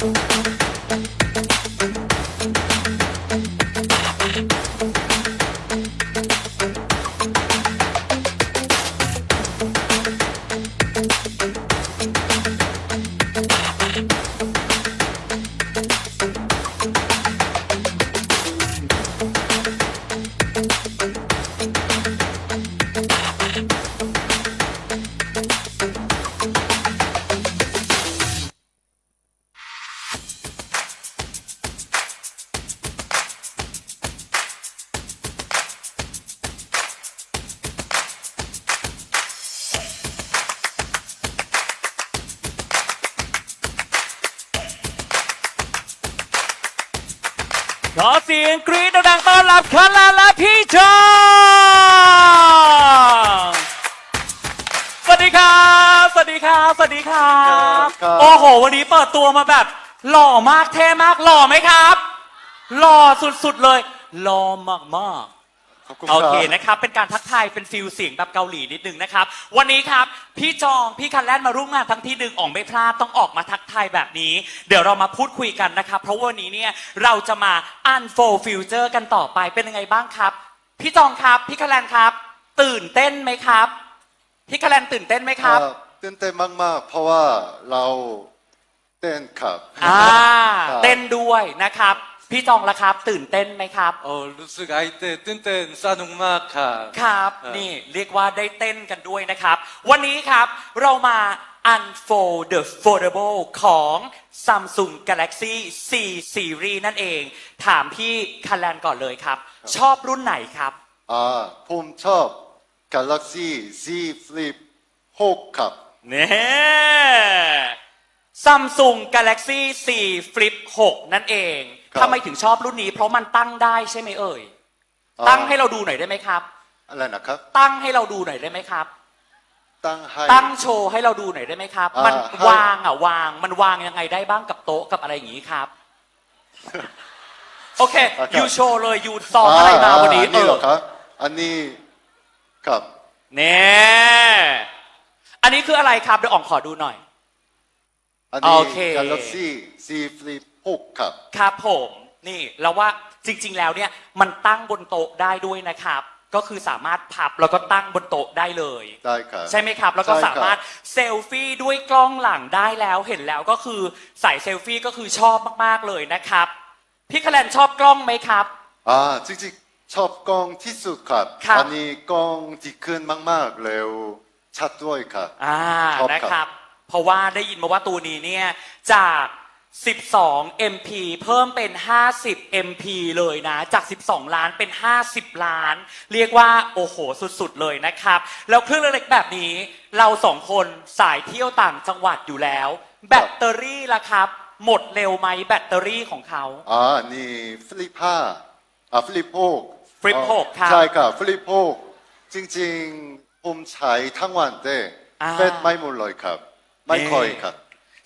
ข ดีครับ สวัสดีครับ ครับ โอ้โห วันนี้เปิดตัวมาแบบ หล่อมากเท่มากหล่อไหมครับ หล่อสุดๆเลยหล่อมากๆ ขอบคุณโอเครับนะครับ เป็นการทักทายเป็นฟิลเสียงแบบเกาหลีนิดนึงนะครับ วันนี้ครับ พี่จองพี่คันแลนมาร่วมงานทั้งที่ดึงออกไม่พลาดต้องออกมาทักทายแบบนี้ เดี๋ยวเรามาพูดคุยกันนะครับ เพราะวันนี้เนี่ยเราจะมา unfold future กันต่อไปเป็นยังไงบ้างครับ พี่จองครับพี่คันแลนครับ ตื่นเต้นไหมครับ พี่คันแลนตื่นเต้นไหมครับเอ่อ ตื่นเต้นมาก ๆ เพราะว่าเราเต้นครับ อ่า ครับ เต้นด้วยนะครับ พี่จองละครับ ตื่นเต้นไหมครับ 어, 루스 아이 때 뜬뜬 싸눅막 카. ครับ เออ นี่เรียกว่าได้เต้นกันด้วยนะครับ วันนี้ครับเรามา unfold the foldable ของ Samsung Galaxy C Series นั่นเอง ถามพี่คันแลนก่อนเลยครับ ชอบรุ่นไหนครับ อ่าผมชอบ Galaxy Z Flip 6 ครับ เนี่ย Samsung Galaxy C Flip 6 นั่นเองครับ ทำไมถึงชอบรุ่นนี้ เพราะมันตั้งได้ใช่ไหมเอ่ยอ่าตั้งให้เราดูหน่อยได้ไหมครับ อะไรนะครับ ตั้งให้เราดูหน่อยได้ไหมครับ ตั้งให้ ตั้งโชว์ให้เราดูหน่อยได้ไหมครับ อ่ามันให้ วางอะวาง มันวางยังไงได้บ้างกับโต๊ะกับอะไรอย่างนี้ครับ โอเคอ่าครับยูโชว์เลยยูซ้อมอะไรมาวันนี้อันเอนี้เหรออครับ อันนี้ครับ เนี่ย อันนี้คืออะไรครับเดี๋ยวอ่องขอดูหน่อย อันนี้ โอเค Galaxy Z Flip 6 ครับ ครับผมนี่แล้วว่าจริง ๆ แล้วเนี่ยมันตั้งบนโต๊ะได้ด้วยนะครับ ก็คือสามารถพับแล้วก็ตั้งบนโต๊ะได้เลย ได้ครับ ใช่ไหมครับ แล้วก็ใช่ครับ สามารถเซลฟี่ด้วยกล้องหลังได้แล้วเห็นแล้วก็คือใส่เซลฟี่ก็คือชอบมากๆเลยนะครับพี่คะแนนชอบกล้องไหมครับ อ่าจริงๆชอบกล้องที่สุดครับ ครับ อันี้กล้องที่ขึ้นมากๆเร็ว ชัดด้วยครับอ่าชอบครับนะครับ เพราะว่าได้ยินมาว่าตัวนี้เนี่ยจาก 12 MP เพิ่มเป็น 50 MP เลยนะ จาก 12 ล้านเป็น 50 ล้าน เรียกว่าโอ้โหสุดๆเลยนะครับ แล้วเครื่องเล็กๆแบบนี้ เราสองคนสายเที่ยวต่างจังหวัดอยู่แล้ว แบตเตอรี่ล่ะครับ หมดเร็วไหมแบตเตอรี่ของเขาอ่านี่ฟลิปห้าอ่าฟลิปหก Flip อ๋อหกครับใช่ครับฟลิปหกจริงๆ ผมใช้ทั้งวันเต้อ่าเฟซไม่หมดเลยครับ ไม่นี่ค่อยครับ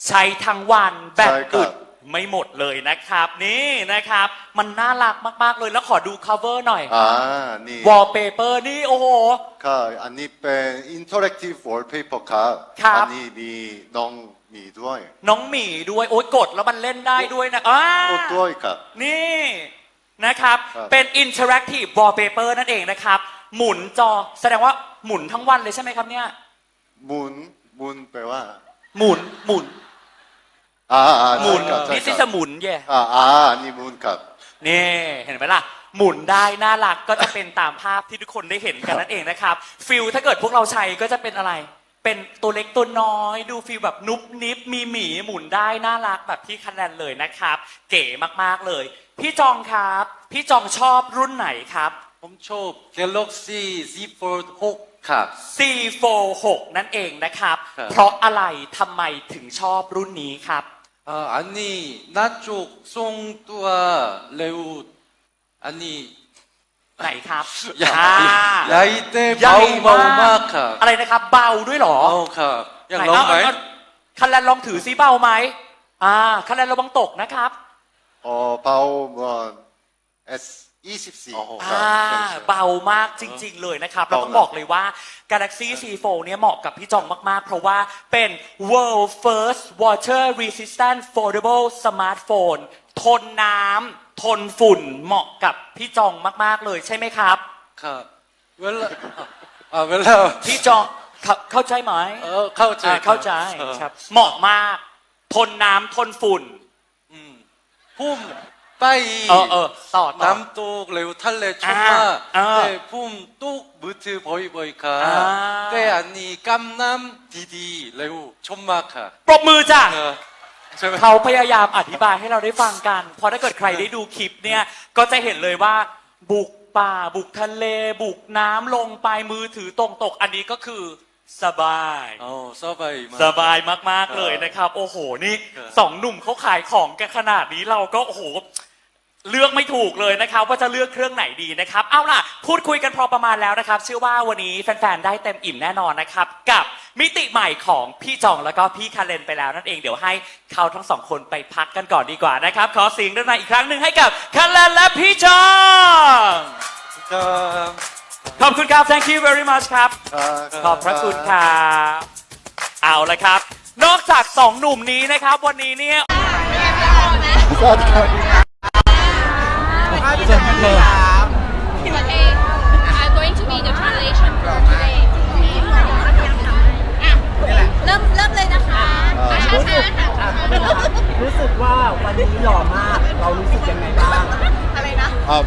ใช้ทั้งวันแบตใช่ครับ อึดไม่หมดเลยนะครับ นี่นะครับ มันน่ารักมากๆเลยแล้วขอดู cover หน่อย อ่านี่ wallpaper นี่โอ้โหครับอันนี้เป็น interactive wallpaper ครับครับ อันี้มีน้องมีด้วยน้องหมีด้วยโอ้ยกดแล้วมันเล่นได้ด้วยนะอ่า ก็ด้วยครับ นี่นะครับ ครับ เป็น interactive wallpaper นั่นเองนะครับ หมุนจอ แสดงว่าหมุนทั้งวันเลยใช่ไหมครับเนี่ยหมุนหมุนแปลว่าหมุนหมุนอ่าอ่าหมุนใช่ครับใช่นี่สิคสรับมุนเย่ อ่าอ่านี่หมุนครับ นี่เห็นไหมล่ะ หมุนได้น่ารักก็จะเป็นตามภาพที่ทุกคนได้เห็นกันนั่นเองนะครับฟิลถ้าเกิดพวกเราใช้ก็จะเป็นอะไร เป็นตัวเล็กตัวน้อย ดูฟิลแบบนุบนิบมีหมีหมุนได้น่ารักแบบพี่คันแนนเลยนะครับ เก๋มากๆเลย พี่จองครับ พี่จองชอบรุ่นไหนครับ 홈초 갤럭시 Z Fold 6 카. C46 นั่นเองนะครับ ครับ เพราะอะไรทำไมถึงชอบรุ่นนี้ครับ 아, 아니 나쪽 송뚜아 레우 아니 ไหนครับ 야, อ่า 야이때 ใหญ่ 마우 มาก 마우 마카. อะไรนะครับ เบาด้วยเหรอ 마우 카. ไหน 양 เอา 롱 เอา 마이? เอาคันแลนลองถือซิเบาไหมอ่าคันแลนระวังตกนะครับ 어, 바오먼 S 24 โอ้โหครับอ่าใช่ใช่เบามากจริง ๆ เลยนะครับ เราต้องบอกเลยว่า Galaxy C4 เนี่ยเหมาะกับพี่จองมาก ๆ เพราะว่าเป็น world first water resistant foldable smartphone ทนน้ำทนฝุ่นเหมาะกับพี่จองมาก ๆ เลยใช่ไหมครับ ครับเวลาอ่าเวลาพี่จองเข้าเข้าใจไหมเออเข้าใจอ่าเข้าใจออครับ เหมาะมาก ทนน้ำทนฝุ่นอืมพุ่ม ไปเออเออต่อต่อน้ำตกเร็วทะเลชุ่มอ่ามากอ่าแต่พุ่มตุกมือถือบ่อยๆค่ะอ่าแต่อันนี้กำน้ำดีๆเร็วชุ่มมากค่ะปรบมือจ้ะเออใช่ไหม เขาพยายามอธิบายให้เราได้ฟังกัน เพราะถ้าเกิดใครได้ดูคลิปเนี่ย ก็จะเห็นเลยว่าบุกป่า บุกทะเล บุกน้ำลงไปมือถือตรงตก อันนี้ก็คือสบายโอ้สบายมากสบายมากๆเลยนะครับ โอ้โห นี่ครับสองหนุ่มเขาขายของกันขนาดนี้เราก็โอ้โห เลือกไม่ถูกเลยนะครับว่าจะเลือกเครื่องไหนดีนะครับเอาล่ะ พูดคุยกันพอประมาณแล้วนะครับ เชื่อว่าวันนี้แฟนๆได้เต็มอิ่มแน่นอนนะครับ กับมิติใหม่ของพี่จองแล้วก็พี่คาเลนไปแล้วนั่นเองเดี๋ยวให้เขาทั้งสองคนไปพักกันก่อนดีกว่านะครับ ขอเสียงด้านในอีกครั้งหนึ่งให้กับคาเลนและพี่จองครับขอบคุณครับ thank you very much ครับครับขอบพระคุณครับเอาละครับ นอกจากสองหนุ่มนี้นะครับ วันนี้เนี่ยสวัสดีครับ Okay, I'm going to be the translation for today. อะเริ่มเริ่มเลยนะคะช้าๆค่ะรู้สึกว่าวันนี้หล่อมาก เรารู้สึกยังไงบ้างอะไรนะอ่า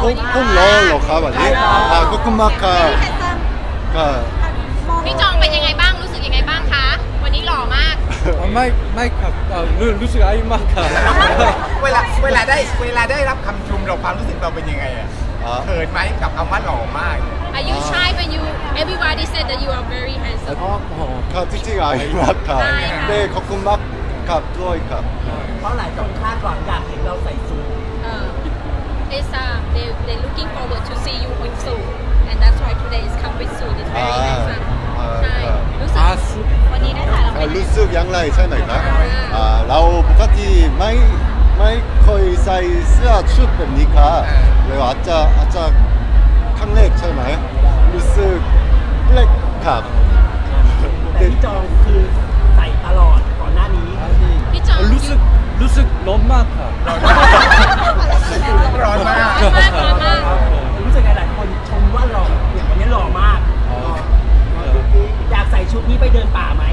พุ่มพุ่มร้อนเหรอครับวันนี้อ่าขอบคุณมากครับครับพี่จองเป็นยังไงบ้าง ไม่ไม่ครับอ่ารู้รู้สึกอายมากค่ะเวลาเวลาได้เวลาได้รับคำชมเราความรู้สึกเราเป็นยังไงอะอ่าเขินไหมกับคำว่าหล่อมาก Are you shy when you everybody said that you are very handsome ครับจริงๆอายมากครับอายค่ะเต้ขอบคุณมากครับด้วยครับ เพราะหลายคนคาดหวังอยากเห็นเราใส่สูท uh, it's uh, they they looking forward to see you with suit and that's why today is come with suit it's very อ่า handsome อ่า ใช่ครับรู้สึกอ่าสุดวันนี้ได้ถ่ายเราอ่าเป็นรู้สึกอย่างไรใช่ไหมครับอ่าอ่าเราปกติไม่ไม่เคยใส่เสื้อชุดแบบนี้ครับเลยอาจจะอาจจะครั้งแรกใช่ไหมรู้สึกเล็กครับแต่พี่จองคือใส่ตลอดก่อนหน้านี้พี่จองรู้สึกรู้สึกร้อนมากค่ะร้อนมากร้อนมากร้อนมากรู้สึกไงหลายคนชมว่าหล่ออย่างวันนี้หล่อมากอยากใส่ ชุดนี้ไปเดินป่าไหม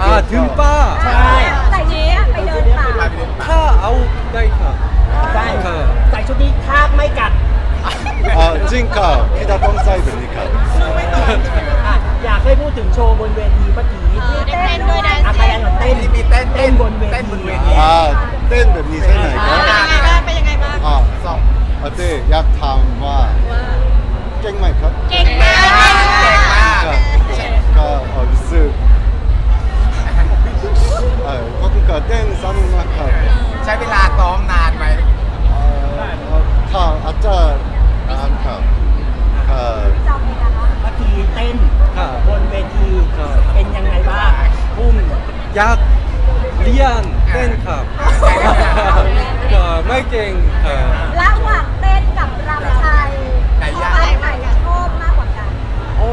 อ่าถึงป้า ใช่ ใส่นี้ไปเดินป่ามาเป็นถ้าเอาได้ค่ะ ใช่ค่ะใส่ชุดนี้ทากไม่กัดอ่าจริงครับพี่ตาต้องใส่แบบนี้ครับอะอยากให้พูดถึงโชว์บนเวทีเมื่อกี้เออได้เต้นด้วยนะอาคาแดนเต้นมีเต้นเต้นบนเวเต้นบนเวทีทีอ่าเต้นแบบนี้ใช่ไหมครับเป็นยังไงบ้างเป็นยังไงบ้างอ่าสองอาเต้อยากถามว่าเก่งไหมครับเก่งมาก ก็คือการเต้นสนุกมากครับใช้เวลาซ้อมนานไหมเอ่อค่ะอาจจะนานครับครับเมื่อกี้เต้นค่ะ บนเวทีครับ เป็นยังไงบ้างพุ่มอยากเรียนเต้นครับก็ไม่เก่งค่ะระหว่างเต้นกับรำไทยไหนยากใครไหนชอบมากกว่ากันโอ้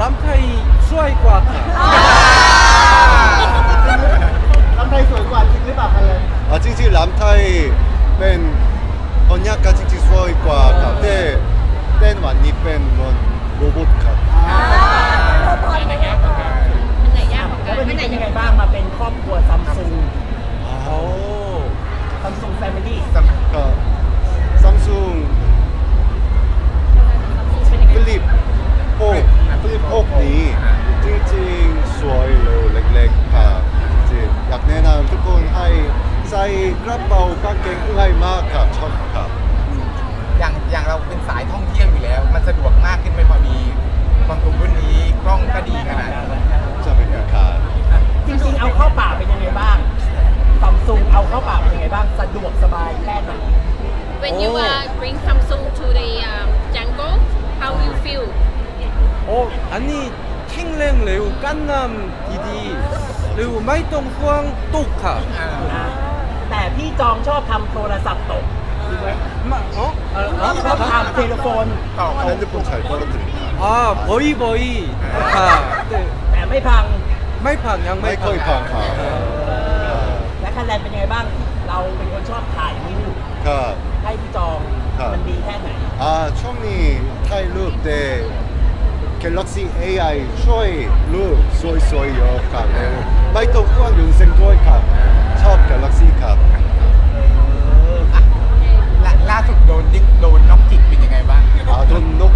ลำไทยสวยกว่าค่ะลำไท ยสวยกว่าจริงหรือเปล่าคะเลย อ่าจริงๆลำไทยเป็นคนยากกันจริงๆสวยกว่าครับแต่เต้นวันนี้เป็นมัน ไม่ต้องห่วงตกค่ะ นะแต่พี่จองชอบทำโทรศัพท์ตก 마, 어? 아, ก็ 아, ทำเทเลโฟน ต่อ 핸드폰 잘 떨어뜨린다. 아, 버이 버이. 아, 네. แต่ไม่พัง 마이팡, 양 마이코이 마이팡. 팡팡. และคะแนนเป็นยังไงบ้าง เราเป็นคนชอบถ่ายรูป 가 ให้พี่จอง ครับ มันดีแค่ไหน 아, 총리 타일룩 때 que Lotzi AI ช่วยลูกสวยๆเยอะครับแล้วไม่ต้องห่วงอยู่เซ็นทรัลครับ ชอบกับล็อกซี่ครับ ล่าสุดโดนดิโดนนกจิกเป็นยังไงบ้าง อ่าโดนนก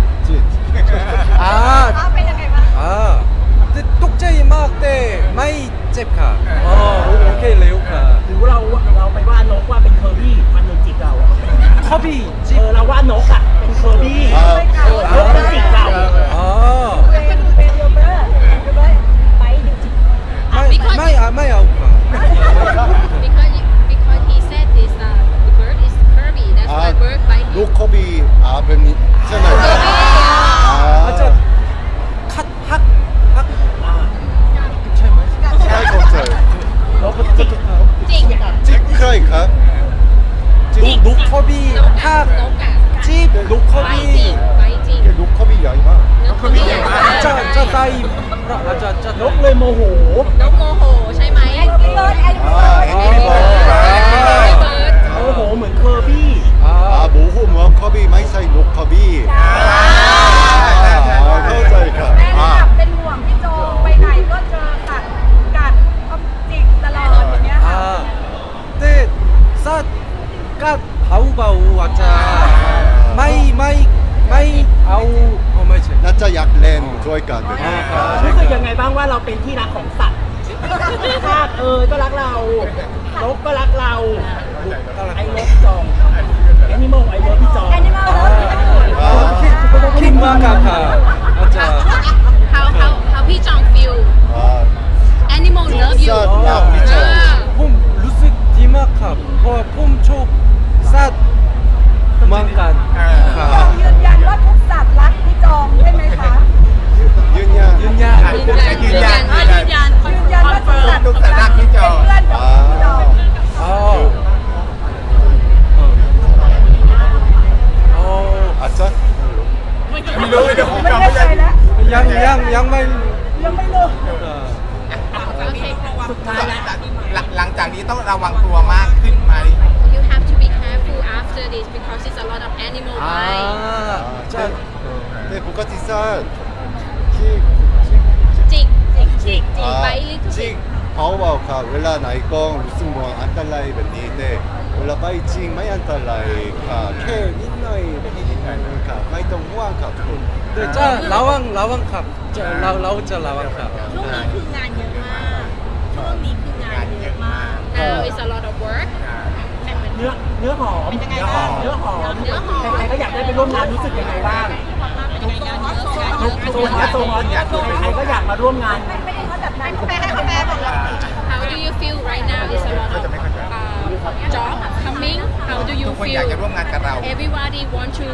รู้ไม่รู้ ไม่ได้ใจแล้ว 양, 양, 양말. ยังไม่รู้ 어. โอเค สุดท้ายแล้ว หลังหลังจากนี้ต้องระวังตัวมากขึ้นไหม you have to be careful after this because it's a lot of animal bite 아. 짜. 네, 부가티 쌀. 킥, จิกจิกจิกจิก 아, ไปลิทุกสิ่ง 찡. 바오바오 카, 웰라 나이꽁, 루슨 뭐 안달라이 벤니데, 웰라 바이 찡, 마이 안달라이 카, 케, 닌너이, 카, 마이똥 후안 카, 돈. 네, 짜, 라왕, 라왕 컵. 짜, 라, 라우짜 라왕 컵. ช่วงนี้คืองานเยอะมาก ช่วงนี้คืองานเยอะมาก now it's a lot of work เนื้อเนื้อหอม เป็นยังไงบ้าง เนื้อหอม เนื้อหอม ใครๆก็อยากได้ไปร่วมงานรู้สึกยังไงบ้าง โซฮอตโซฮอตใครๆก็อยากมาร่วมงาน ไม่ไม่ได้เขาแบบนั้นแปลให้เขาแปลบอกเรา How do you feel right now is a lot of uh, job coming How do you ทุกคนอ feel ยากจะร่วมงานกับเรา everybody want to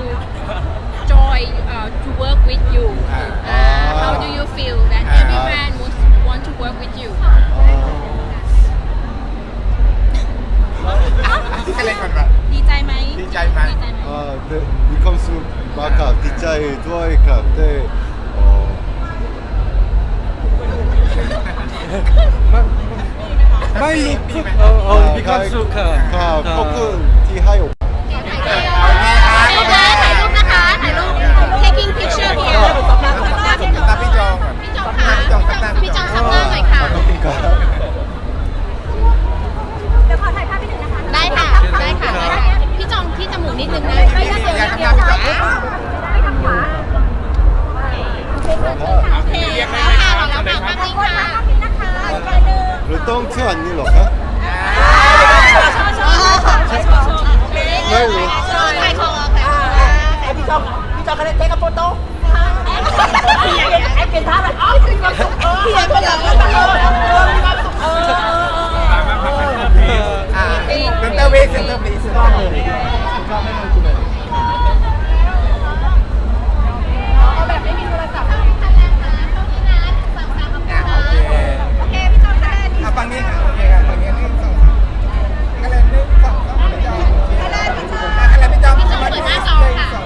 join uh, to work with you uh, how do you feel that everyone wants want to work with you อะไรก่อนวะ ดีใจไหม ดีใจไหม ดีใจไหม 아, 네, 위컴스 마카, 디짜이, 두아이 카, 네, 어, 마 ไม่ลุกขึ้นเออเออมีความสุขค่ะ ค่ะขอบคุณที่ให้โอกาส から手がポトン。ไอ้เก่ฑ์ท่าอะไรอ๋อมีความไอ้เออมีความสุขเออ้เพีความสุขเอออ่าเซ็นเตอร์วีเซ็นเตอร์วีสุดยอดเลยสุดยอดไม่ต้องคุณเลยเอาแบบไม่มีโทรศัพท์อะโอเคอะฟังนี้ค่ะโอเคค่ะฟังนี้นี่สองสาไก็เลยนึกสองสองไม่จอมโอเคอะก็เลยไม่จอมสองสอง